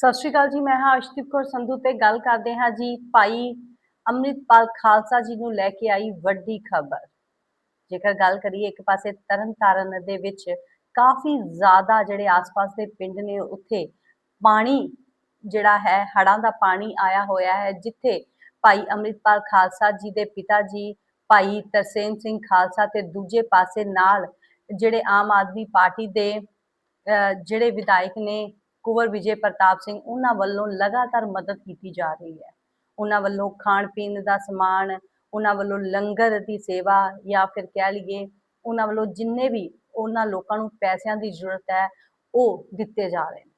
ਸਤਿ ਸ਼੍ਰੀ ਅਕਾਲ ਜੀ, ਮੈਂ ਹਾਂ ਅਸ਼ਦੀਪ ਕੌਰ ਸੰਧੂ ਤੇ ਗੱਲ ਕਰਦੇ ਹਾਂ ਜੀ ਭਾਈ ਅੰਮ੍ਰਿਤਪਾਲ ਖਾਲਸਾ ਜੀ ਨੂੰ ਲੈ ਕੇ ਆਈ ਵੱਡੀ ਖਬਰ। ਜੇਕਰ ਗੱਲ ਕਰੀਏ ਇੱਕ ਪਾਸੇ ਤਰਨਤਾਰਨ ਦੇ ਵਿੱਚ ਕਾਫੀ ਜ਼ਿਆਦਾ ਜਿਹੜੇ ਆਸ-ਪਾਸ ਦੇ ਪਿੰਡ ਨੇ, ਉੱਥੇ ਪਾਣੀ ਜਿਹੜਾ ਹੈ, ਹੜ੍ਹਾਂ ਦਾ ਪਾਣੀ ਆਇਆ ਹੋਇਆ ਹੈ, ਜਿੱਥੇ ਭਾਈ ਅੰਮ੍ਰਿਤਪਾਲ ਖਾਲਸਾ ਜੀ ਦੇ ਪਿਤਾ ਜੀ, ਭਾਈ ਤਰਸੇਮ ਸਿੰਘ ਖਾਲਸਾ ਤੇ ਦੂਜੇ ਪਾਸੇ ਨਾਲ ਜਿਹੜੇ ਆਮ ਆਦਮੀ ਪਾਰਟੀ ਦੇ ਜਿਹੜੇ ਵਿਧਾਇਕ ਨੇ ਕੁਵਰ ਵਿਜੇ ਪ੍ਰਤਾਪ ਸਿੰਘ ਉਹਨਾਂ ਵੱਲੋਂ ਲਗਾਤਾਰ ਮਦਦ ਕੀਤੀ ਜਾ ਰਹੀ ਹੈ। ਉਹਨਾਂ ਵੱਲੋਂ ਖਾਣ ਪੀਣ ਦਾ ਸਮਾਨ, ਉਹਨਾਂ ਵੱਲੋਂ ਲੰਗਰ ਦੀ ਸੇਵਾ ਜਾਂ ਫਿਰ ਕਹਿ ਲਈਏ ਉਹਨਾਂ ਵੱਲੋਂ ਜਿੰਨੇ ਵੀ ਉਹਨਾਂ ਲੋਕਾਂ ਨੂੰ ਪੈਸਿਆਂ ਦੀ ਜ਼ਰੂਰਤ ਹੈ, ਉਹ ਦਿੱਤੇ ਜਾ ਰਹੇ ਨੇ।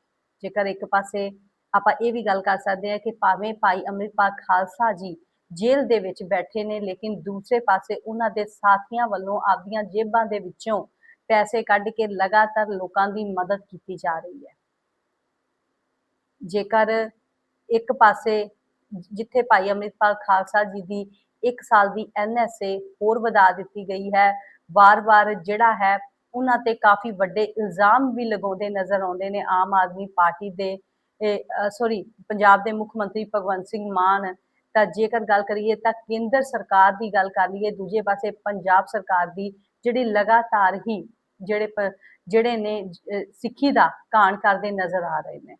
ਜੇਕਰ ਇੱਕ ਪਾਸੇ ਆਪਾਂ ਇਹ ਵੀ ਗੱਲ ਕਰ ਸਕਦੇ ਹਾਂ ਕਿ ਭਾਵੇਂ ਭਾਈ ਅੰਮ੍ਰਿਤਪਾਲ ਖਾਲਸਾ ਜੀ ਜੇਲ੍ਹ ਦੇ ਵਿੱਚ ਬੈਠੇ ਨੇ, ਲੇਕਿਨ ਦੂਸਰੇ ਪਾਸੇ ਉਹਨਾਂ ਦੇ ਸਾਥੀਆਂ ਵੱਲੋਂ ਆਪਦੀਆਂ ਜੇਬਾਂ ਦੇ ਵਿੱਚੋਂ ਪੈਸੇ ਕੱਢ ਕੇ ਲਗਾਤਾਰ ਲੋਕਾਂ ਦੀ ਮਦਦ ਕੀਤੀ ਜਾ ਰਹੀ ਹੈ। ਜੇਕਰ ਇੱਕ ਪਾਸੇ ਜਿੱਥੇ ਭਾਈ ਅੰਮ੍ਰਿਤਪਾਲ ਖਾਲਸਾ ਜੀ ਦੀ 1 ਸਾਲ ਦੀ ਐਨਐਸਏ ਹੋਰ ਵਧਾ ਦਿੱਤੀ ਗਈ ਹੈ, ਵਾਰ-ਵਾਰ ਜਿਹੜਾ ਹੈ ਉਹਨਾਂ ਤੇ ਕਾਫੀ ਵੱਡੇ ਇਲਜ਼ਾਮ ਵੀ ਲਗਾਉਂਦੇ ਨਜ਼ਰ ਆਉਂਦੇ ਨੇ ਆਮ ਆਦਮੀ ਪਾਰਟੀ ਦੇ ਸੌਰੀ ਪੰਜਾਬ ਦੇ ਮੁੱਖ ਮੰਤਰੀ ਭਗਵੰਤ ਸਿੰਘ ਮਾਨ। ਤਾਂ ਜੇਕਰ ਗੱਲ ਕਰੀਏ ਤਾਂ ਕੇਂਦਰ ਸਰਕਾਰ ਦੀ ਗੱਲ ਕਰ ਲਈਏ, ਦੂਜੇ ਪਾਸੇ ਪੰਜਾਬ ਸਰਕਾਰ ਦੀ ਜਿਹੜੀ ਲਗਾਤਾਰ ਹੀ ਜਿਹੜੇ ਜਿਹੜੇ ਨੇ ਸਿੱਖੀ ਦਾ ਕਾਣ ਕਰਦੇ ਨਜ਼ਰ ਆ ਰਹੇ ਨੇ।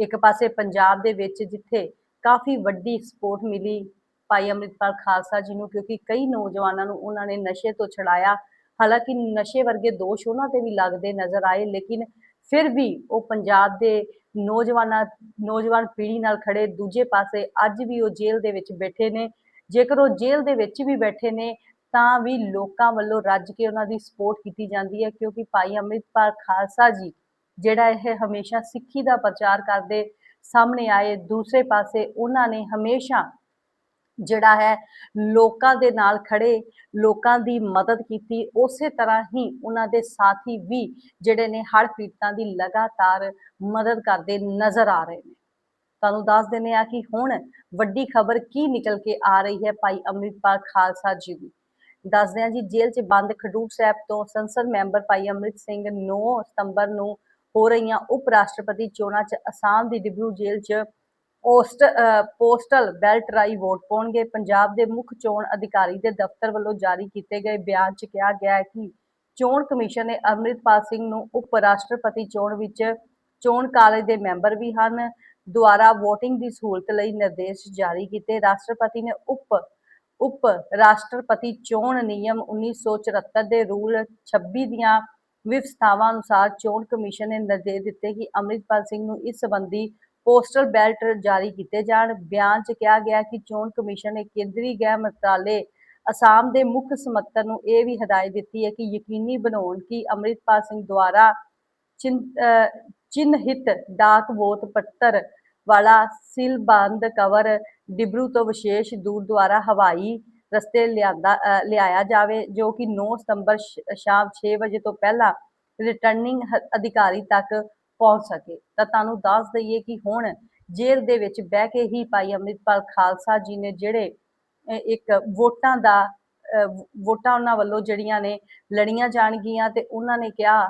ਇੱਕ ਪਾਸੇ ਪੰਜਾਬ ਦੇ ਵਿੱਚ ਜਿੱਥੇ ਕਾਫੀ ਵੱਡੀ ਸਪੋਰਟ ਮਿਲੀ ਭਾਈ ਅੰਮ੍ਰਿਤਪਾਲ ਖਾਲਸਾ ਜੀ ਨੂੰ, ਕਿਉਂਕਿ ਕਈ ਨੌਜਵਾਨਾਂ ਨੂੰ ਉਹਨਾਂ ਨੇ ਨਸ਼ੇ ਤੋਂ ਛੁਡਾਇਆ। ਹਾਲਾਂਕਿ ਨਸ਼ੇ ਵਰਗੇ ਦੋਸ਼ ਉਹਨਾਂ ਤੇ ਵੀ ਲੱਗਦੇ ਨਜ਼ਰ ਆਏ, ਲੇਕਿਨ ਫਿਰ ਵੀ ਉਹ ਪੰਜਾਬ ਦੇ ਨੌਜਵਾਨਾਂ, ਨੌਜਵਾਨ ਪੀੜ੍ਹੀ ਨਾਲ ਖੜੇ ਦੂਜੇ ਪਾਸੇ ਅੱਜ ਵੀ ਉਹ ਜੇਲ੍ਹ ਦੇ ਵਿੱਚ ਬੈਠੇ ਨੇ। ਜੇਕਰ ਉਹ ਜੇਲ੍ਹ ਦੇ ਵਿੱਚ ਵੀ ਬੈਠੇ ਨੇ, ਤਾਂ ਵੀ ਲੋਕਾਂ ਵੱਲੋਂ ਰੱਜ ਕੇ ਉਹਨਾਂ ਦੀ ਸਪੋਰਟ ਕੀਤੀ ਜਾਂਦੀ ਹੈ, ਕਿਉਂਕਿ ਭਾਈ ਅੰਮ੍ਰਿਤਪਾਲ ਖਾਲਸਾ ਜੀ ਜਿਹੜਾ ਇਹ ਹਮੇਸ਼ਾ ਸਿੱਖੀ ਦਾ ਪ੍ਰਚਾਰ ਕਰਦੇ ਸਾਹਮਣੇ ਆਏ, ਦੂਸਰੇ ਪਾਸੇ ਉਹਨਾਂ ਨੇ ਹਮੇਸ਼ਾ ਜਿਹੜਾ ਹੈ ਲੋਕਾਂ ਦੇ ਨਾਲ ਖੜੇ, ਲੋਕਾਂ ਦੀ ਮਦਦ ਕੀਤੀ, ਉਸੇ ਤਰ੍ਹਾਂ ਹੀ ਉਹਨਾਂ ਦੇ ਸਾਥੀ ਵੀ ਜਿਹੜੇ ਨੇ ਹੜ੍ਹ ਪੀੜਤਾਂ ਦੀ ਲਗਾਤਾਰ ਮਦਦ ਕਰਦੇ ਨਜ਼ਰ ਆ ਰਹੇ ਨੇ। ਤੁਹਾਨੂੰ ਦੱਸ ਦਿੰਦੇ ਆ ਕਿ ਹੁਣ ਵੱਡੀ ਖਬਰ ਕੀ ਨਿਕਲ ਕੇ ਆ ਰਹੀ ਹੈ ਭਾਈ ਅੰਮ੍ਰਿਤਪਾਲ ਖਾਲਸਾ ਜੀ ਦੀ। ਦੱਸਦੇ ਆ ਜੀ, ਜੇਲ੍ਹ 'ਚ ਬੰਦ ਖਡੂਰ ਸਾਹਿਬ ਤੋਂ ਸੰਸਦ ਮੈਂਬਰ ਭਾਈ ਅੰਮ੍ਰਿਤ ਸਿੰਘ 9 ਸਤੰਬਰ ਨੂੰ ਹੋ ਰਹੀਆਂ ਉਪ ਰਾਸ਼ਟਰਪਤੀ ਚੋਣਾਂ 'ਚ ਅਸਾਮ ਦੀ ਡਿਬਰੂ ਜੇਲ੍ਹ 'ਚ ਪੋਸਟ ਪੋਸਟਲ ਬੈਲਟ ਰਾਈ ਵੋਟ ਪਾਉਣਗੇ। ਪੰਜਾਬ ਦੇ ਮੁੱਖ ਚੋਣ ਅਧਿਕਾਰੀ ਦੇ ਦਫ਼ਤਰ ਵੱਲੋਂ ਜਾਰੀ ਕੀਤੇ ਗਏ ਬਿਆਨ 'ਚ ਕਿਹਾ ਗਿਆ ਹੈ ਕਿ ਚੋਣ ਕਮਿਸ਼ਨ ਨੇ ਅੰਮ੍ਰਿਤਪਾਲ ਸਿੰਘ ਨੂੰ ਉਪ ਰਾਸ਼ਟਰਪਤੀ ਚੋਣ ਵਿੱਚ ਚੋਣ ਕਾਲਜ ਦੇ ਮੈਂਬਰ ਵੀ ਹਨ। ਦੁਆਰਾ VOTING ਦੀ ਸਹੂਲਤ ਲਈ ਨਿਰਦੇਸ਼ ਜਾਰੀ ਕੀਤੇ। ਰਾਸ਼ਟਰਪਤੀ ਨੇ ਉਪ ਉਪ ਰਾਸ਼ਟਰਪਤੀ ਚੋਣ ਨਿਯਮ 1974 ਦੇ ਰੂਲ 26 ਦੀਆਂ ਵਿਵਸਥਾਵਾਂ ਅਨੁਸਾਰ ਚੋਣ ਕਮਿਸ਼ਨ ਨੇ ਨਿਰਦੇਸ਼ ਦਿੱਤੇ ਕਿ ਅੰਮ੍ਰਿਤਪਾਲ ਸਿੰਘ ਨੂੰ ਇਸ ਸੰਬੰਧੀ ਪੋਸਟਲ ਬੈਲਟ ਜਾਰੀ ਕੀਤੇ ਜਾਣ। ਬਿਆਨ 'ਚ ਕਿਹਾ ਗਿਆ ਕਿ ਚੋਣ ਕਮਿਸ਼ਨ ਨੇ ਕੇਂਦਰੀ ਗ੍ਰਹਿ ਮੰਤਰਾਲੇ ਅਸਾਮ ਦੇ ਮੁੱਖ ਸਮੱਤਰ ਨੂੰ ਇਹ ਵੀ ਹਦਾਇਤ ਦਿੱਤੀ ਹੈ ਕਿ ਯਕੀਨੀ ਬਣਾਉਣ ਕਿ ਅੰਮ੍ਰਿਤਪਾਲ ਸਿੰਘ ਦੁਆਰਾ ਚਿੰਨ- ਡਾਕ ਵੋਟ ਪੱਤਰ ਵਾਲਾ ਸਿਲਬੰਦ ਕਵਰ ਡਿਬਰੂ ਤੋਂ ਵਿਸ਼ੇਸ਼ ਦੂਰ ਦੁਆਰਾ ਹਵਾਈ ਰਸਤੇ ਲਿਆਂਦਾ ਲਿਆਇਆ ਜਾਵੇ, ਜੋ ਕਿ 9 ਸਤੰਬਰ ਸ਼ਾਮ 6 ਵਜੇ ਤੋਂ ਪਹਿਲਾਂ ਰਿਟਰਨਿੰਗ ਅਧਿਕਾਰੀ ਤੱਕ ਪਹੁੰਚ ਸਕੇ। ਤਾਂ ਤੁਹਾਨੂੰ ਦੱਸ ਦਈਏ ਕਿ ਹੁਣ ਜੇਲ੍ਹ ਦੇ ਵਿੱਚ ਬਹਿ ਕੇ ਹੀ ਭਾਈ ਅੰਮ੍ਰਿਤਪਾਲ ਖਾਲਸਾ ਜੀ ਨੇ ਜਿਹੜੇ ਇੱਕ ਵੋਟਾਂ ਦਾ ਵੋਟਾਂ ਉਹਨਾਂ ਵੱਲੋਂ ਜਿਹੜੀਆਂ ਨੇ ਲੜੀਆਂ ਜਾਣਗੀਆਂ ਤੇ ਉਹਨਾਂ ਨੇ ਕਿਹਾ,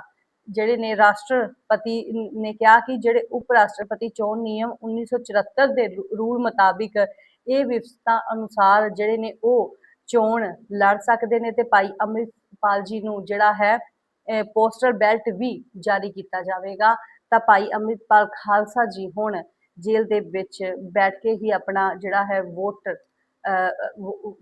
ਜਿਹੜੇ ਨੇ ਰਾਸ਼ਟਰਪਤੀ ਨੇ ਕਿਹਾ ਕਿ ਜਿਹੜੇ ਉਪ ਰਾਸ਼ਟਰਪਤੀ ਚੋਣ ਨਿਯਮ 1974 ਦੇ ਰੂਲ ਮੁਤਾਬਿਕ ਇਹ ਵਿਵਸਥਾ ਅਨੁਸਾਰ ਜਿਹੜੇ ਨੇ ਉਹ ਚੋਣ ਲੜ ਸਕਦੇ ਨੇ ਤੇ ਭਾਈ ਅੰਮ੍ਰਿਤਪਾਲ ਜੀ ਨੂੰ ਜਿਹੜਾ ਹੈ ਪੋਸਟਰ ਬੈਲਟ ਵੀ ਜਾਰੀ ਕੀਤਾ ਜਾਵੇਗਾ। ਤਾਂ ਭਾਈ ਅੰਮ੍ਰਿਤਪਾਲ ਖਾਲਸਾ ਜੀ ਹੁਣ ਜੇਲ੍ਹ ਦੇ ਵਿੱਚ ਬੈਠ ਕੇ ਹੀ ਆਪਣਾ ਜਿਹੜਾ ਹੈ ਵੋਟ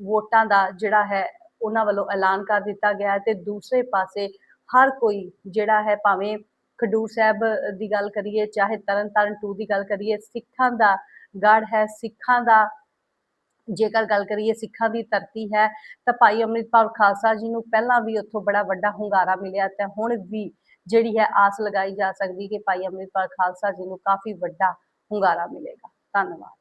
ਵੋਟਾਂ ਦਾ ਜਿਹੜਾ ਹੈ ਉਹਨਾਂ ਵੱਲੋਂ ਐਲਾਨ ਕਰ ਦਿੱਤਾ ਗਿਆ ਤੇ ਦੂਸਰੇ ਪਾਸੇ ਹਰ ਕੋਈ ਜਿਹੜਾ ਹੈ ਭਾਵੇਂ ਖਡੂਰ ਸਾਹਿਬ ਦੀ ਗੱਲ ਕਰੀਏ, ਚਾਹੇ ਤਰਨਤਾਰਨ 2 ਦੀ ਗੱਲ ਕਰੀਏ, ਸਿੱਖਾਂ ਦਾ ਗੜ ਹੈ, ਸਿੱਖਾਂ ਦਾ ਜੇਕਰ ਗੱਲ ਕਰੀਏ ਸਿੱਖਾਂ ਦੀ ਧਰਤੀ ਹੈ, ਤਾਂ ਭਾਈ ਅੰਮ੍ਰਿਤਪਾਲ ਖਾਲਸਾ ਜੀ ਨੂੰ ਪਹਿਲਾਂ ਵੀ ਉੱਥੋਂ ਬੜਾ ਵੱਡਾ ਹੁੰਗਾਰਾ ਮਿਲਿਆ ਤੇ ਹੁਣ ਵੀ ਜਿਹੜੀ ਹੈ ਆਸ ਲਗਾਈ ਜਾ ਸਕਦੀ ਕਿ ਭਾਈ ਅੰਮ੍ਰਿਤਪਾਲ ਖਾਲਸਾ ਜੀ ਨੂੰ ਕਾਫੀ ਵੱਡਾ ਹੁੰਗਾਰਾ ਮਿਲੇਗਾ। ਧੰਨਵਾਦ।